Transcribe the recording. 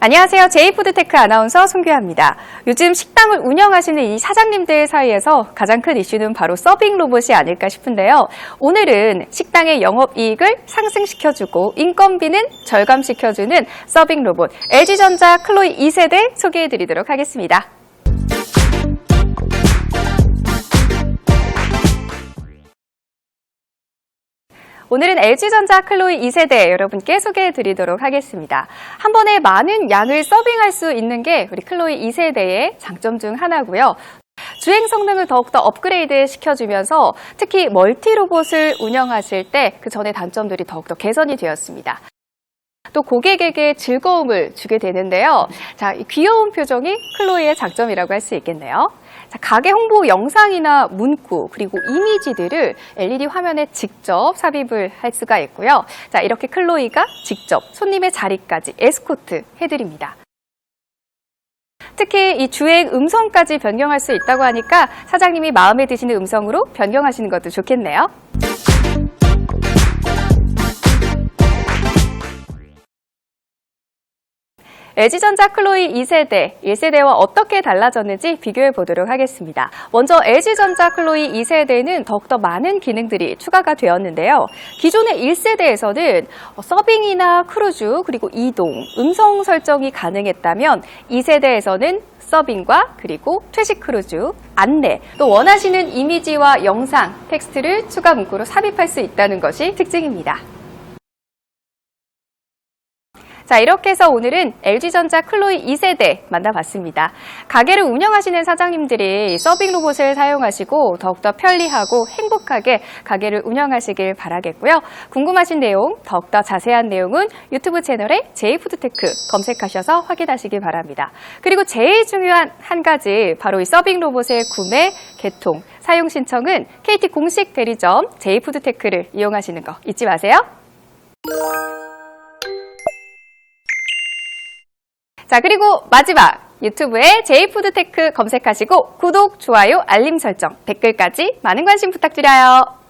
안녕하세요. 제이푸드테크 아나운서 송규아입니다. 요즘 식당을 운영하시는 이 사장님들 사이에서 가장 큰 이슈는 바로 서빙 로봇이 아닐까 싶은데요. 오늘은 식당의 영업 이익을 상승시켜주고 인건비는 절감시켜주는 서빙 로봇 LG전자 클로이 2세대 소개해드리도록 하겠습니다. 오늘은 LG전자 클로이 2세대 여러분께 소개해 드리도록 하겠습니다. 한 번에 많은 양을 서빙할 수 있는 게 우리 클로이 2세대의 장점 중 하나고요. 주행 성능을 더욱더 업그레이드 시켜주면서 특히 멀티 로봇을 운영하실 때 그 전의 단점들이 더욱더 개선이 되었습니다. 또 고객에게 즐거움을 주게 되는데요. 자, 이 귀여운 표정이 클로이의 장점이라고 할 수 있겠네요. 자, 가게 홍보 영상이나 문구 그리고 이미지들을 LED 화면에 직접 삽입을 할 수가 있고요. 자, 이렇게 클로이가 직접 손님의 자리까지 에스코트 해드립니다. 특히 이 주행 음성까지 변경할 수 있다고 하니까 사장님이 마음에 드시는 음성으로 변경하시는 것도 좋겠네요. LG전자 클로이 2세대, 1세대와 어떻게 달라졌는지 비교해 보도록 하겠습니다. 먼저 LG전자 클로이 2세대는 더욱더 많은 기능들이 추가가 되었는데요. 기존의 1세대에서는 서빙이나 크루즈, 그리고 이동, 음성 설정이 가능했다면 2세대에서는 서빙과 그리고 퇴식 크루즈, 안내, 또 원하시는 이미지와 영상, 텍스트를 추가 문구로 삽입할 수 있다는 것이 특징입니다. 자, 이렇게 해서 오늘은 LG전자 클로이 2세대 만나봤습니다. 가게를 운영하시는 사장님들이 서빙 로봇을 사용하시고 더욱더 편리하고 행복하게 가게를 운영하시길 바라겠고요. 궁금하신 내용, 더욱더 자세한 내용은 유튜브 채널에 제이푸드테크 검색하셔서 확인하시기 바랍니다. 그리고 제일 중요한 한 가지, 바로 이 서빙 로봇의 구매, 개통, 사용 신청은 KT 공식 대리점 제이푸드테크를 이용하시는 거 잊지 마세요. 자, 그리고 마지막 유튜브에 제이푸드테크 검색하시고 구독, 좋아요, 알림 설정, 댓글까지 많은 관심 부탁드려요.